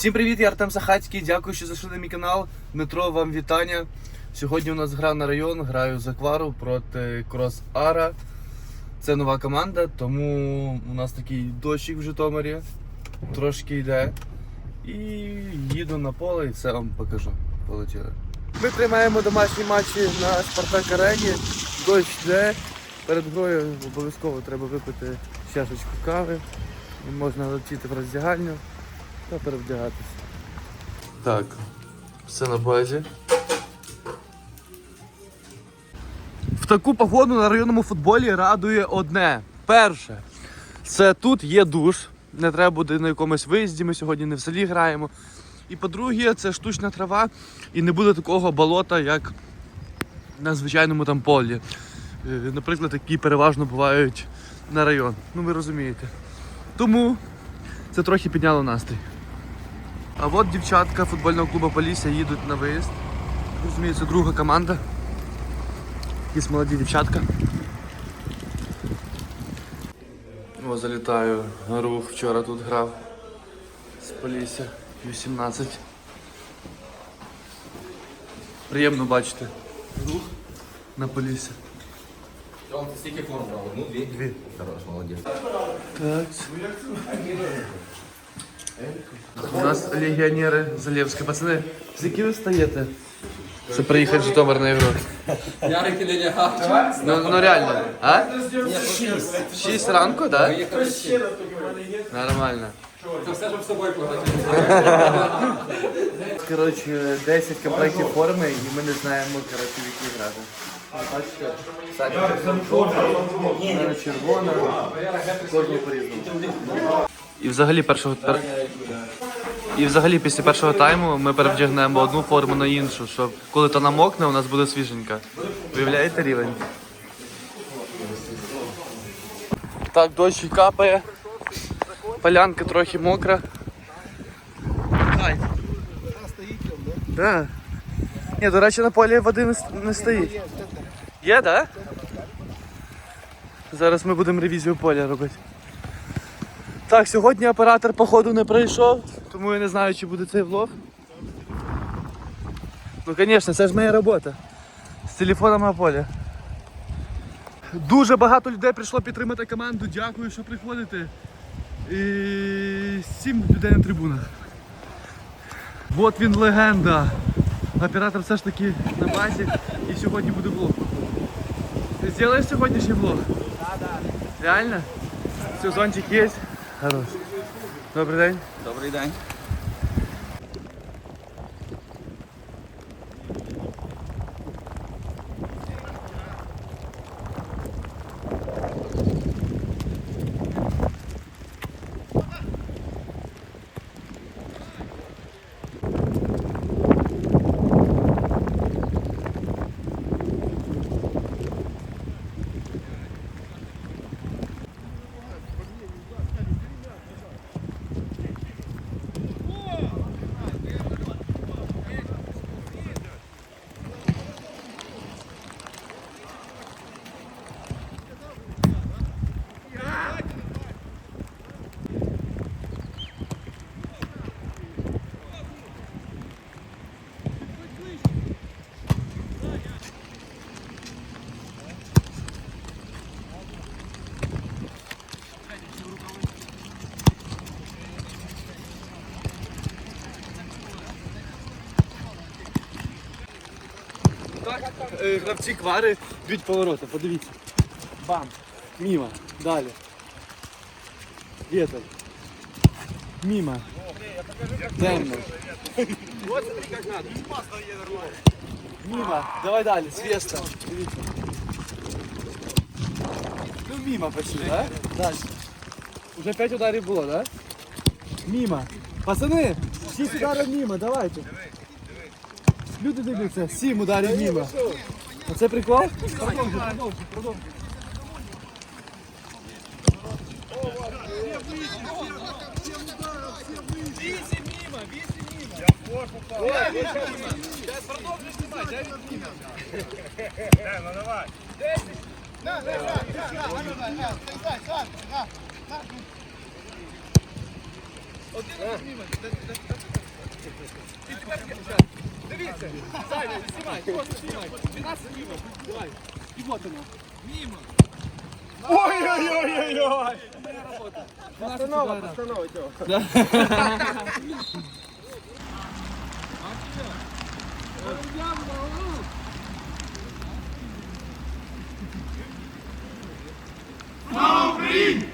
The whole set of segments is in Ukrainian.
Всім привіт, я Артем Сахацький. Дякую, що зайшли на мій канал. Дмитро, вам вітання. Сьогодні у нас гра на район. Граю за квару проти Крос Ара. Це нова команда, тому у нас такий дощик в Житомирі. Трошки йде. І їду на поле і все вам покажу. Полетіли. Ми приймаємо домашні матчі на Спартак Арені. Дощ йде. Перед грою обов'язково треба випити чашечку кави. І можна летіти в роздягальню та перевдягатися. Так, все на базі. В таку погоду на районному футболі радує одне. Перше, це тут є душ. Не треба буде на якомусь виїзді, ми сьогодні не в селі граємо. І по-друге, це штучна трава і не буде такого болота, як на звичайному там полі. Е, Наприклад, які переважно бувають на район. Ну ви розумієте. Тому це трохи підняло настрій. А от дівчатка футбольного клубу Полісся їдуть на виїзд. Розуміється, друга команда. Якісь молоді дівчатка. О, залітаю. Рух вчора тут грав з Полісся 18. Приємно бачити. Рух на Полісся. Он стільки форм брав? Одну, дві? Дві. Хорош, молодець. Так. У нас легіонери Залєвські. Пацани, з які ви стаєте? Щоб приїхати в Житомир на ігру. Ярик или лягав? Ну, ну реально. А? В 6 ранку, так? Да? Нормально. Це все, щоб з собою погнати. Коротше, 10 комплектів форми і ми не знаємо, коротше, в які грати. Бачите? Саня червона, червона, по-різному. І взагалі першого пер... І взагалі після першого тайму ми перевдягнемо одну форму на іншу, щоб коли та намокне, у нас буде свіженька. Виявляєте рівень? Так, дощ капає. Полянка трохи мокра. Да. Ні, до речі, на полі води не, стоїть. Є, да? Зараз ми будемо ревізію поля робити. Так, сьогодні оператор походу не прийшов, тому я не знаю, чи буде цей влог. Ну, звісно, це ж моя робота. З телефоном на полі. Дуже багато людей прийшло підтримати команду. Дякую, що приходите. І сім людей на трибунах. От він легенда. Оператор все ж таки на базі і сьогодні буде влог. Ти зробиш сьогоднішній влог? Так, так. Реально? Все, зонтик є? Хорош. Добрий день. Добрий день. гравці квари б'ють поворота, подивіться. Бам. Міма. Далі. Вітер. Міма. Темно. Міма. Давай далі. Свіста. Дивіться. Ну міма почти, да? Далі. Уже 5 ударів було, да? Міма. Пацани, 6 ударів міма, давайте. Люди дивляться, 7 ударів А це прикол? Продовжуй, продовжуй, продовжуй. Вісім мимо, вісім мимо. Я в корпус Продовжуй знімати, дай він мимо. Дай, ну давай. Десять. На, на, на, на, на, на, на, Один мимо. Ти тепер дивіться. Зайві, знімай, просто знімай. 12 мимо. Давай. І вот воно. Мимо. Ой-ой-ой-ой-ой! Постанова, постанова цього. Мау, Україні!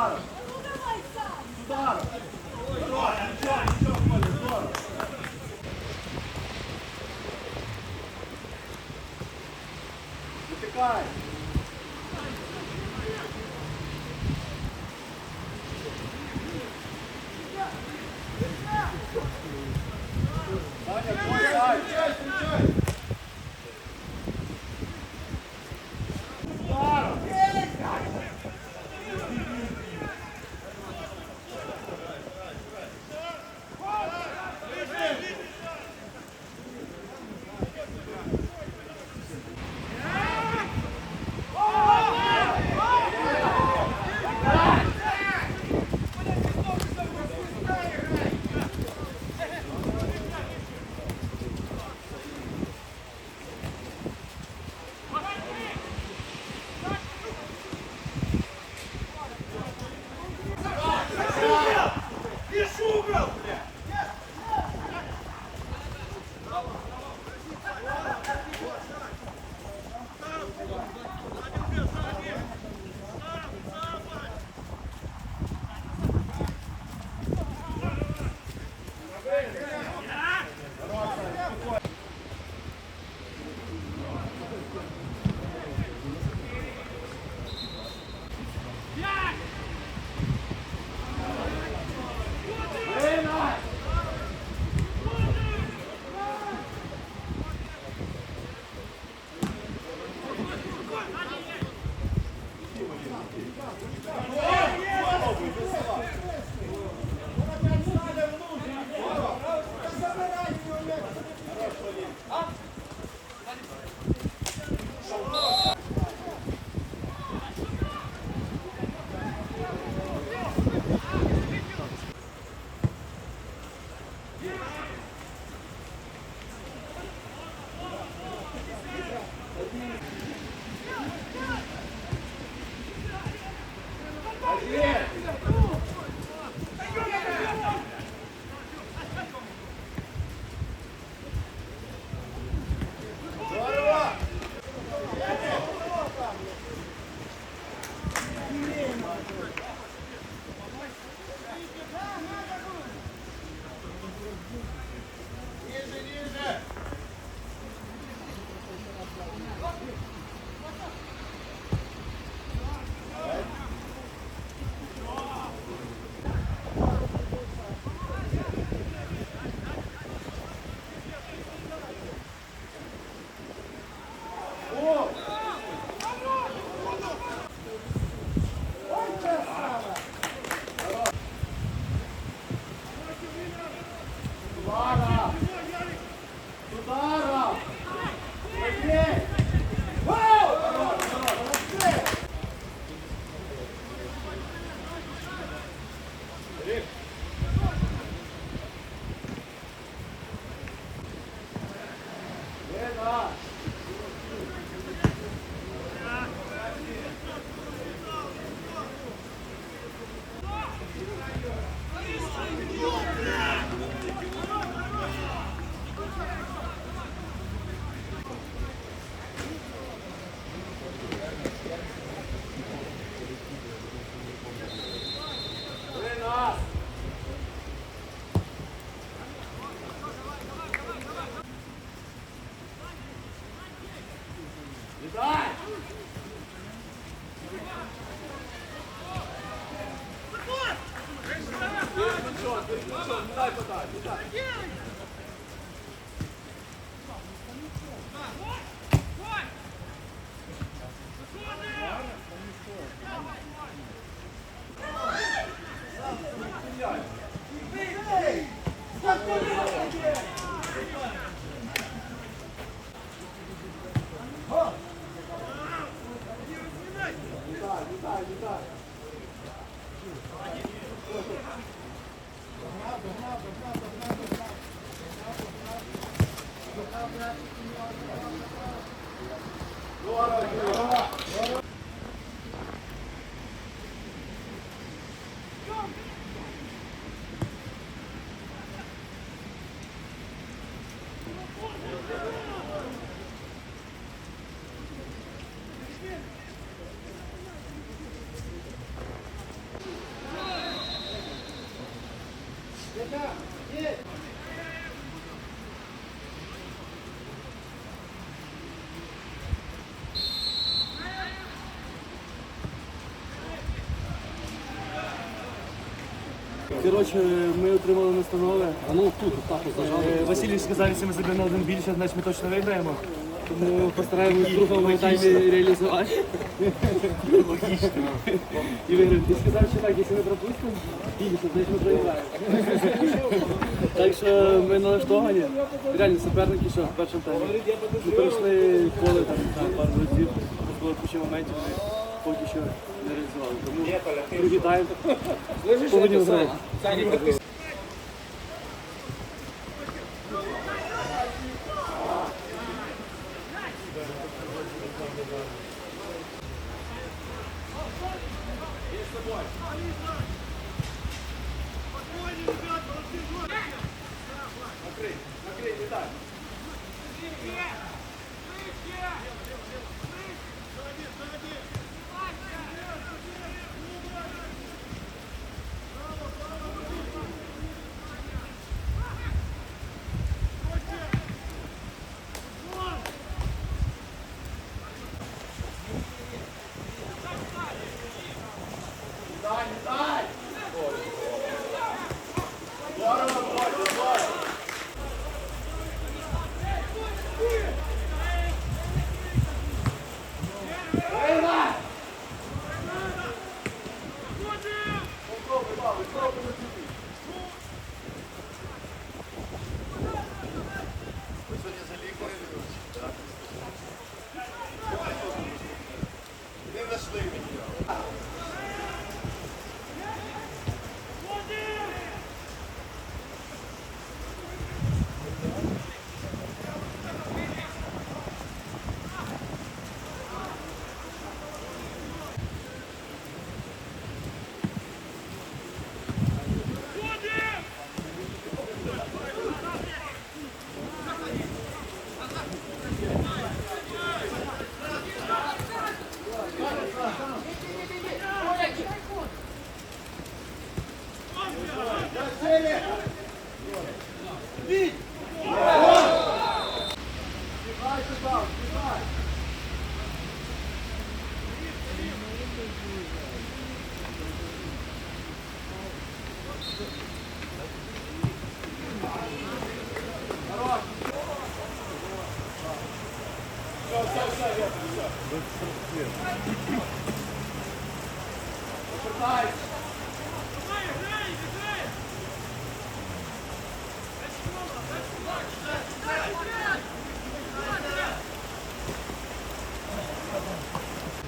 Здорово! Здорово! Здорово! Здорово! Витикай! Коротше, ми отримали настанови. А ну тут, так, зажали. Е, Василій сказав, якщо ми заберемо один більше, значить ми точно виграємо. Тому постараємось другому таймі реалізувати. Логічно. І виграємо. Ти сказав, що так, якщо ми пропустимо більше, значить ми проіграємо. Так що ми налаштовані. Реально, суперники, що в першому таймі. Ми перейшли поле там так, пару разів. Було куча моментів, ми поки що не реалізували. Тому другий тайм повинні виграти. ピッ!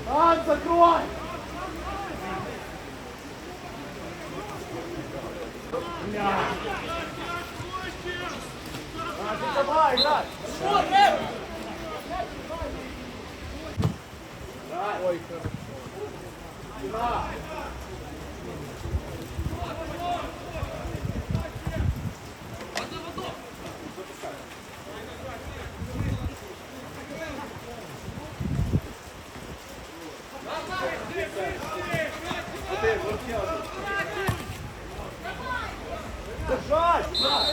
Так, закрой! Давай, играй! Ой, Держать! Грай.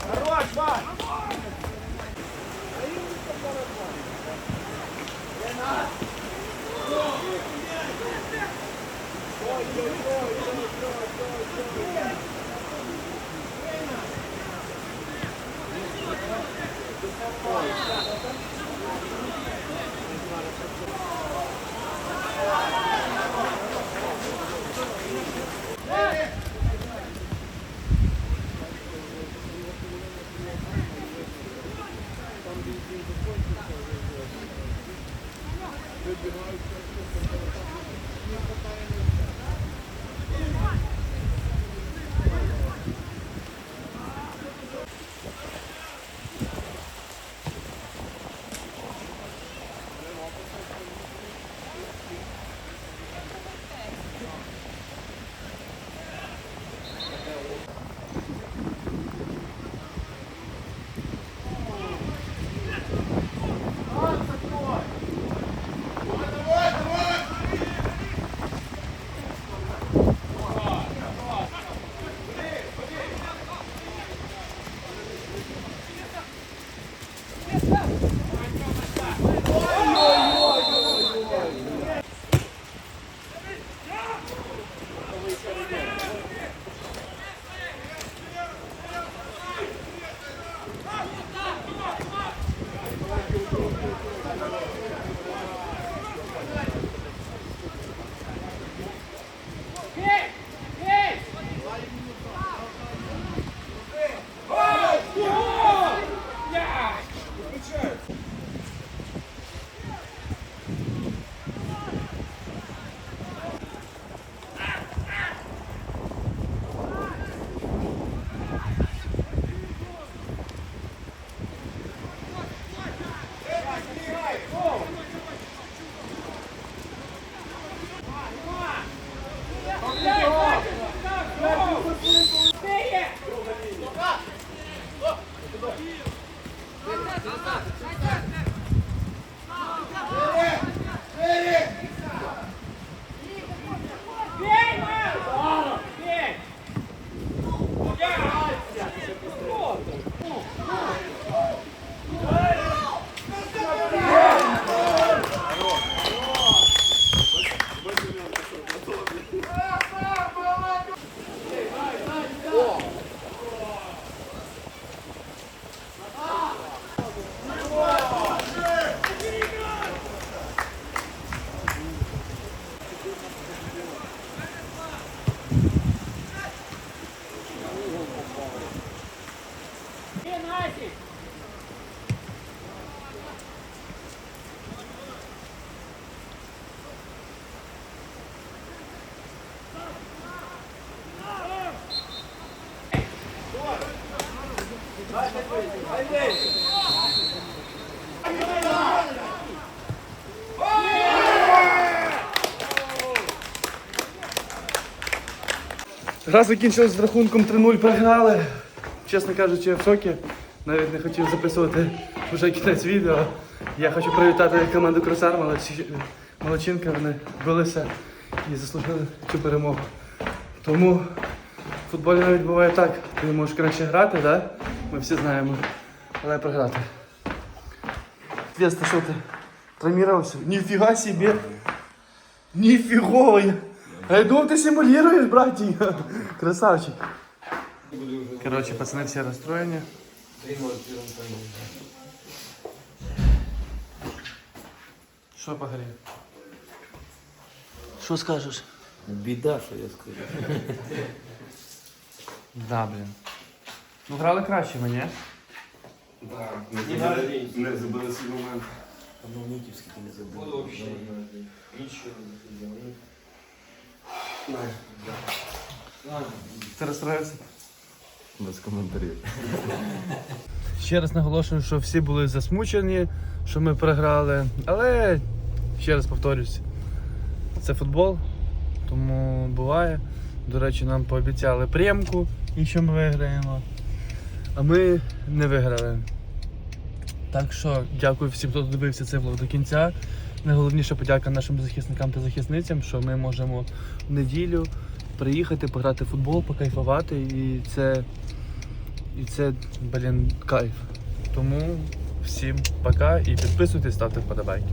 Хорош, Вань. Гра закінчилась з рахунком 3-0 програли. Чесно кажучи, я в шокі. Навіть не хотів записувати вже кінець відео. Я хочу привітати команду Кросар Молодчинка. Вони билися і заслужили цю перемогу. Тому в футболі навіть буває так. Ти можеш краще грати, да? ми всі знаємо. Але програти. Веста, що ти? Травмировался? Нифига себе! Нифигово! А я думал, ты симулируешь, братья. Красавчик. Короче, пацаны все расстроены. Что по горе? Что скажешь? Біда, що я скажу. Да, блин. Ну грали краще мені. Не забили, не забили свій момент. Ти розстроївся? Без коментарів. Ще раз наголошую, що всі були засмучені, що ми програли. Але ще раз повторюсь, це футбол, тому буває. До речі, нам пообіцяли премку, якщо ми виграємо. А ми не виграли. Так що дякую всім, хто дивився цей влог до кінця. Найголовніша подяка нашим захисникам та захисницям, що ми можемо в неділю приїхати, пограти в футбол, покайфувати. І це і це, блін, кайф. Тому всім пока і підписуйтесь, ставте вподобайки.